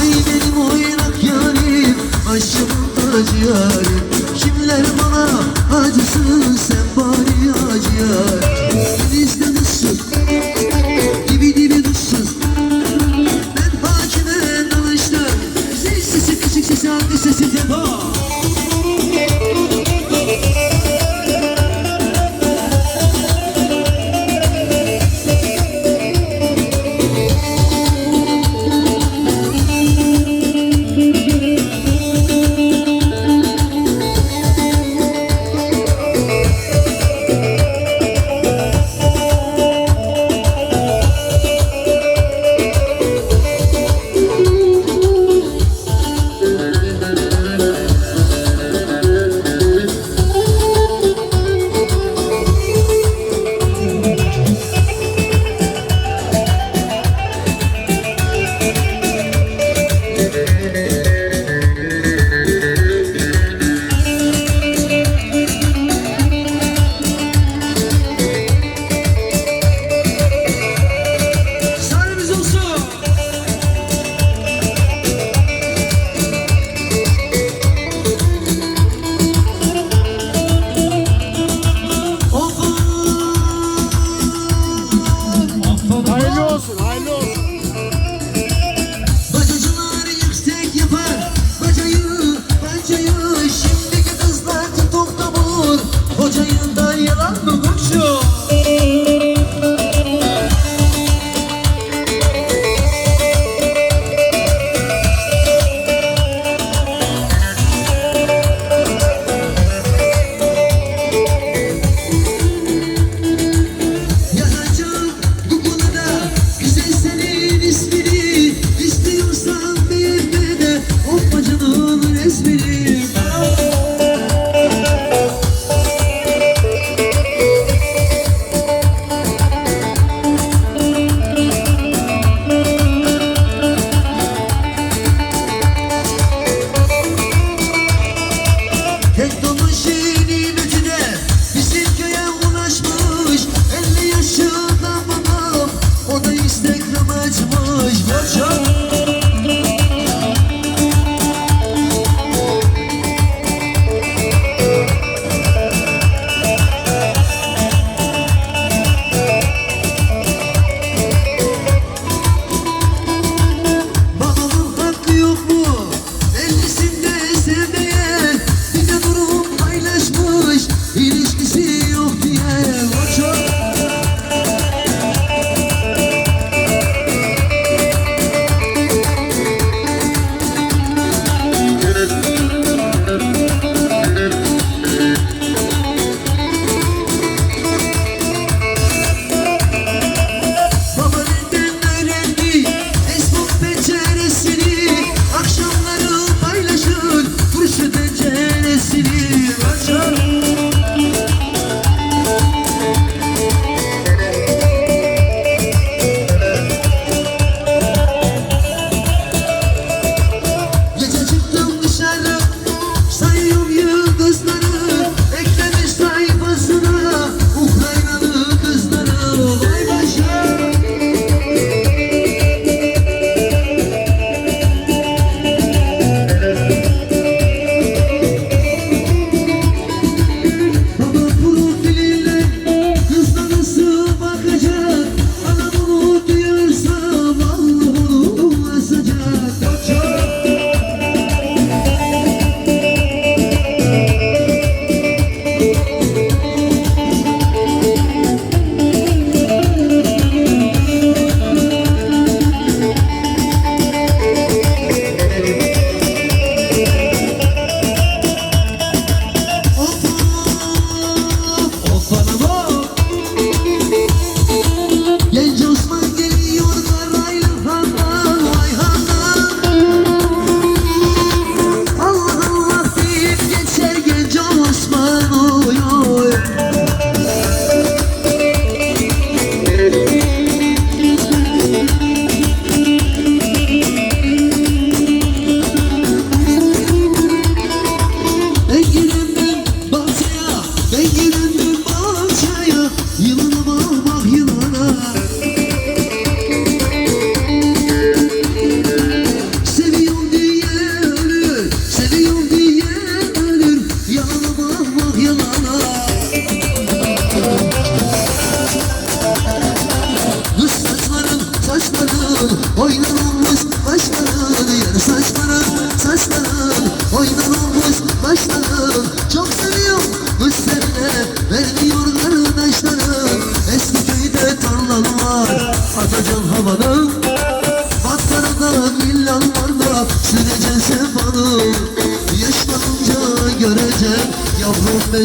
Ay benim oynak yarim Başımın tacı yarim. Kimler bana acısın sen bari acı yarim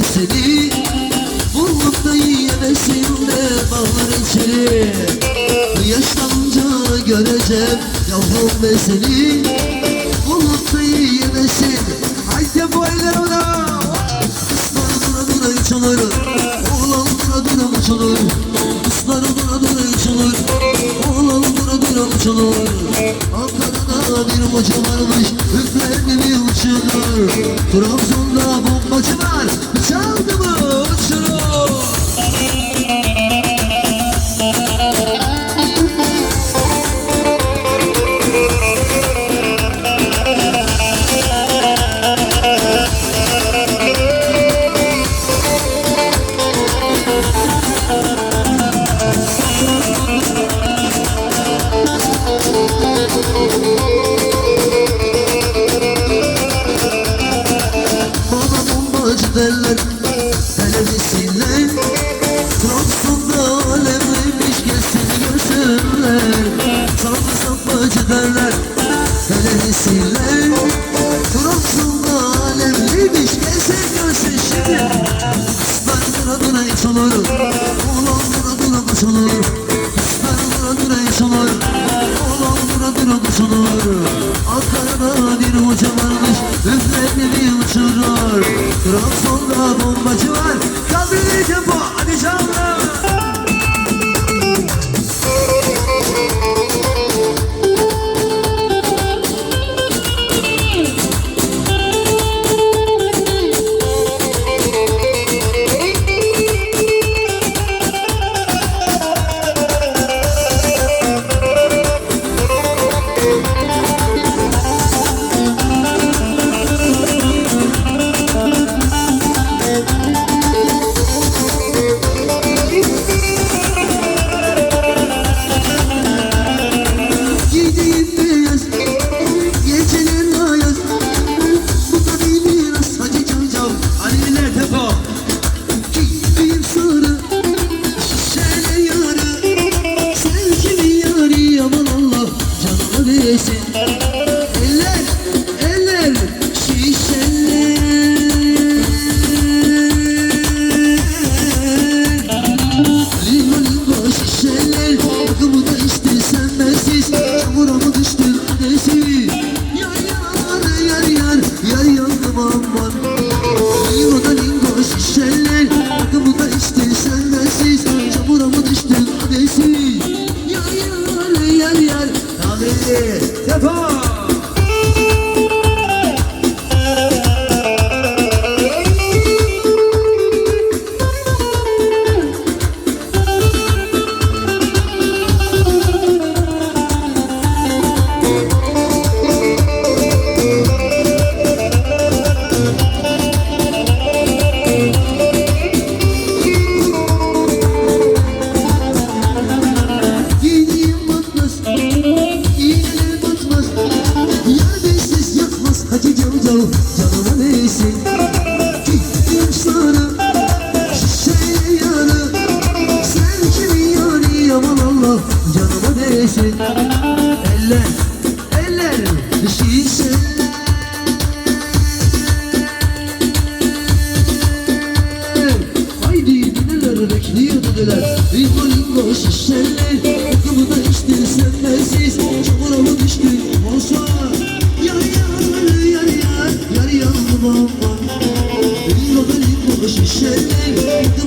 seni. Buldum da yiyemesin de bağlar içeri. Yaşlanınca göreceğim yavrum ben seni. Buldum da yiyemesin Haydi bu eller ona. Kızlar dura dura iç olur Oğlan dura dura mı çalır Kızlar dura dura iç olur Oğlan dura dura mı çalır Ankara'da bir hoca varmış. Üfler gibi uçurur Trabzon'da bombacı var okusunur Kolon buradır okusunur Ankara'da bir hoca varmış Üflenleri uçurur Trabzon'da bombacı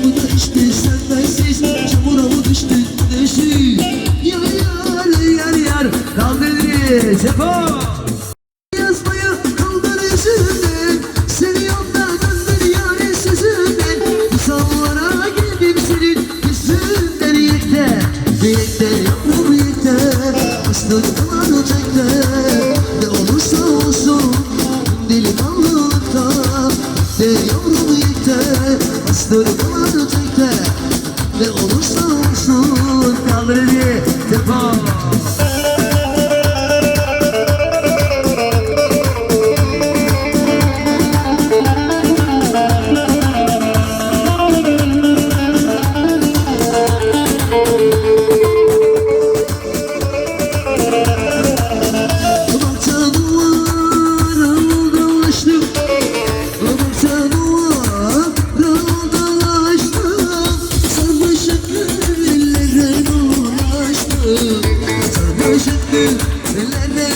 mı düştü sen bensiz Çamura mı düştü Yar yar yar yar Kaldırırız Yapalım the bomb Sarı ışıklı tellerde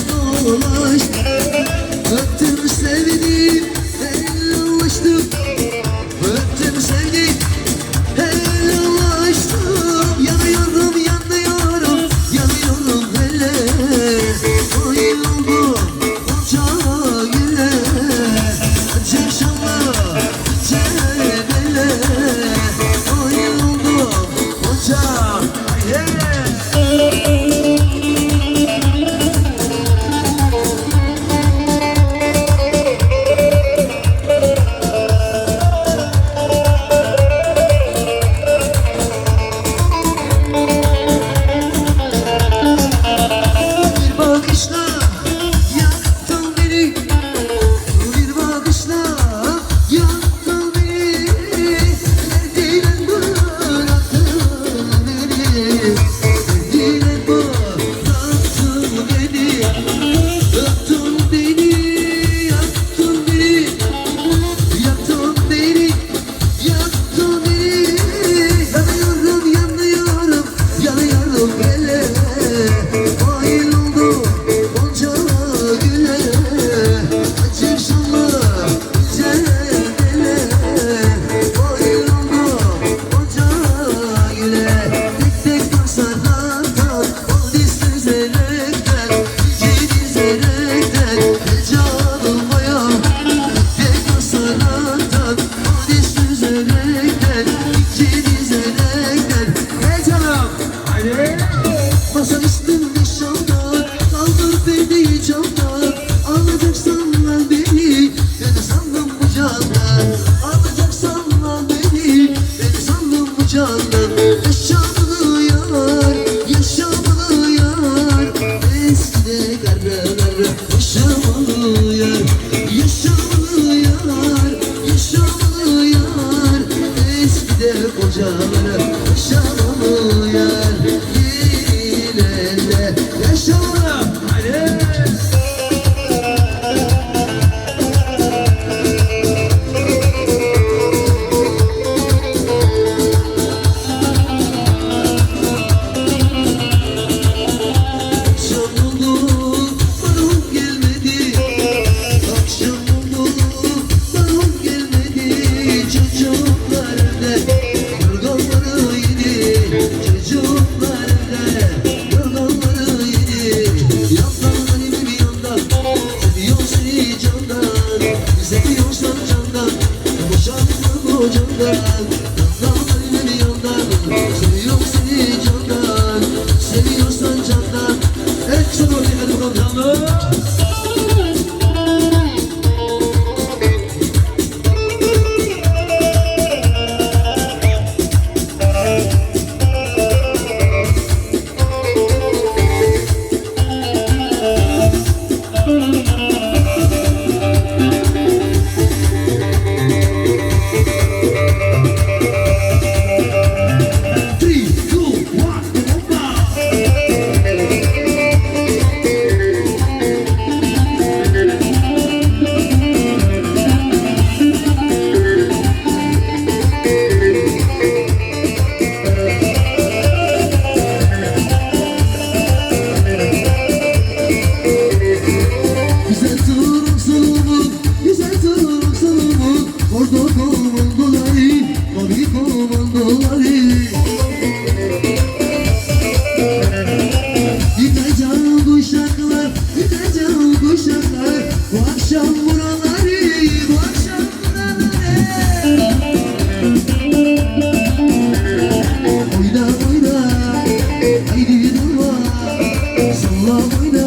Eskide 那会呢